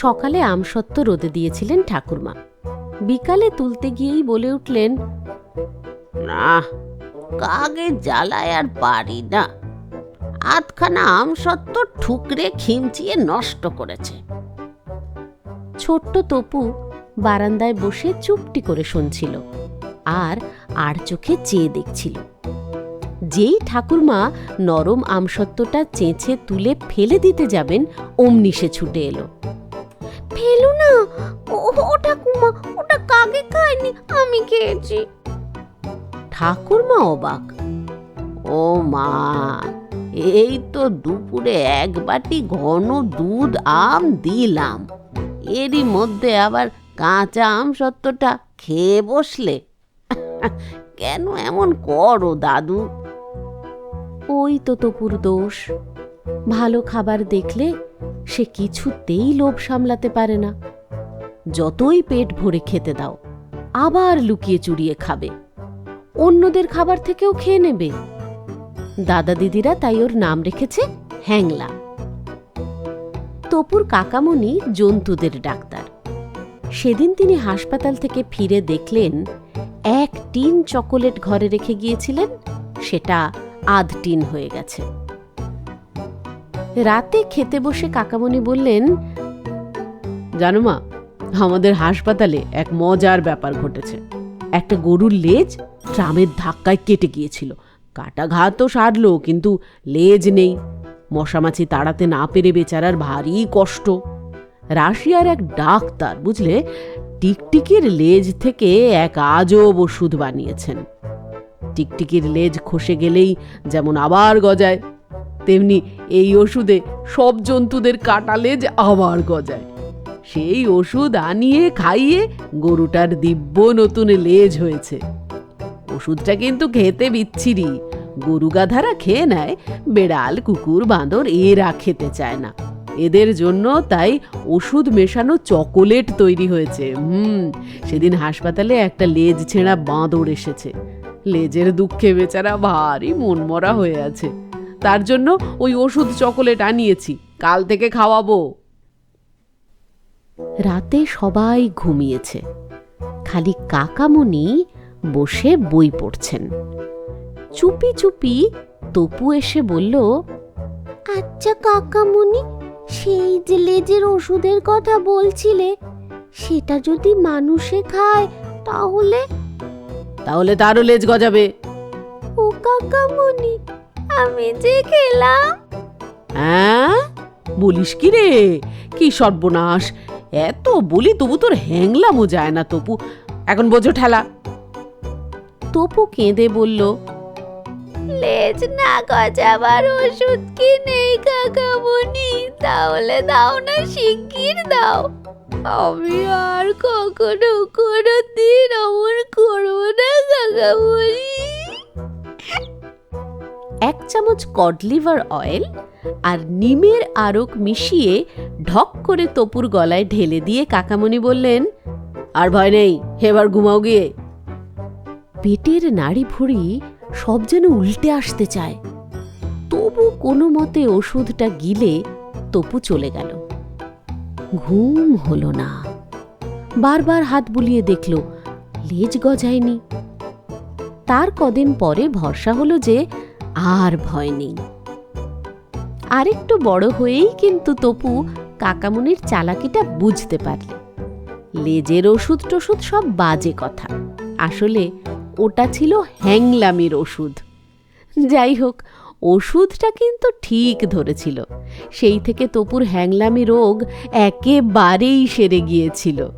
সকালে আমসত্ত্ব রোদে দিয়েছিলেন ঠাকুরমা। বিকালে তুলতে গিয়েই বলে উঠলেন, না, কাগে জ্বালায় আর পারি না। আধখানা আমসত্ত্ব ঠুকরে খিমচিয়ে নষ্ট করেছে ছোট্ট তপু বারান্দায় বসে চুপটি করে শুনছিল আর আর চোখে চেয়ে দেখছিল। যেই ঠাকুরমা নরম আমসত্ত্বটা চেঁচে তুলে ফেলে দিতে যাবেন, অমনি সে ছুটে এলো। আমি খেয়েছি। ঠাকুরমা অবাক। ও মা, এই তো দুপুরে এক বাটি ঘন দুধ আম দিলাম। এরই মধ্যে আবার কাঁচা আম সত্যটা খেয়ে বসলে। কেন এমন করো, দাদু? ওই তো তপুর দোষ। ভালো খাবার দেখলে সে কিছুতেই লোভ সামলাতে পারে না। যতই পেট ভরে খেতে দাও। আবার লুকিয়ে চুরিয়ে খাবে। অন্যদের খাবার থেকেও খেয়ে নেবে। দাদা দিদিরা তাই ওর নাম রেখেছে হ্যাংলা। তপুর কাকামণি জন্তুদের ডাক্তার। সেদিন তিনি হাসপাতাল থেকে ফিরে দেখলেন, এক টিন চকোলেট ঘরে রেখে গিয়েছিলেন, সেটা আধ টিন হয়ে গেছে। রাতে খেতে বসে কাকামণি বললেন, জানো মা আমাদের হাসপাতালে এক মজার ব্যাপার ঘটেছে। একটা গরুর লেজ ট্রামের ধাক্কায় কেটে গিয়েছিল। কাটা ঘা তো সারলো, কিন্তু লেজ নেই। মশামাছি তাড়াতে না পেরে বেচারার ভারী কষ্ট। রাশিয়ার এক ডাক্তার, বুঝলে, টিকটিকির লেজ থেকে এক আজব ওষুধ বানিয়েছেন। টিকটিকির লেজ খসে গেলেই যেমন আবার গজায়, তেমনি এই ওষুধে সব জন্তুদের কাটা লেজ আবার গজায়। সেই ওষুধ আনিয়ে খাইয়ে গরুটার দিব্য নতুন লেজ হয়েছে। ওষুধটা কিন্তু খেতে বিচ্ছিরি। গরু গাধারা খেয়ে নেয়, বেড়াল, কুকুর, বাঁদর এরা খেতে চায় না। এদের জন্য তাই ওষুধ মেশানো চকোলেট তৈরি হয়েছে। হুম, সেদিন হাসপাতালে একটা লেজ ছেঁড়া বাঁদর এসেছে। লেজের দুঃখে বেচারা ভারী মনমরা হয়ে আছে। তার জন্য ওই ওষুধ চকোলেট আনিয়েছি। কাল থেকে খাওয়াবো। রাতে সবাই ঘুমিয়েছে। খালি কাকামণি বসে বই পড়ছেন। চুপি চুপি তপু এসে বলল আচ্ছা কাকামণি সেই যে লেজের ওষুধের কথা বলছিলে সেটা যদি মানুষে খায় তাহলে? তাহলে তারও লেজ গজাবে। ও কাকামণি আমি যে খেলাম? হ্যাঁ? বলিস কি রে? কি সর্বনাশ? এত বলি তবু তোর হ্যাংলামও যায় না তপু। এখন বোঝো ঠেলা। তপু কেঁদে বলল, লেজ না গজাবার ওষুধ কি নেই কাকামণি? তাহলে দাও না শিগগির দাও। আমি আর কখনো কোনো দিন অমন করব না কাকামণি। এক চামচ কড লিভার অয়েল আর নিমের আরক মিশিয়ে ঢক করে তপুর গলায় ঢেলে দিয়ে কাকামণি বললেন, আর ভয় নেই, এবার ঘুমাও গিয়ে। পেটের নাড়ি ভুড়ি সব যেন উল্টে আসতে চায়। তবু কোনো মতে ওষুধটা গিলে তপু চলে গেল। ঘুম হলো না। বারবার হাত বুলিয়ে দেখল, লেজ গজায়নি। তার কদিন পরে ভরসা হলো যে আর ভয় নেই। আরেকটু বড় হয়েই কিন্তু তপু কাকামুনির চালাকিটা বুঝতে পারলে। লেজের ওষুধ টষুধ সব বাজে কথা। আসলে ওটা ছিল হ্যাংলামির ওষুধ। যাই হোক, ওষুধটা কিন্তু ঠিক ধরেছিল। সেই থেকে তপুর হ্যাংলামি রোগ একেবারেই সেরে গিয়েছিল।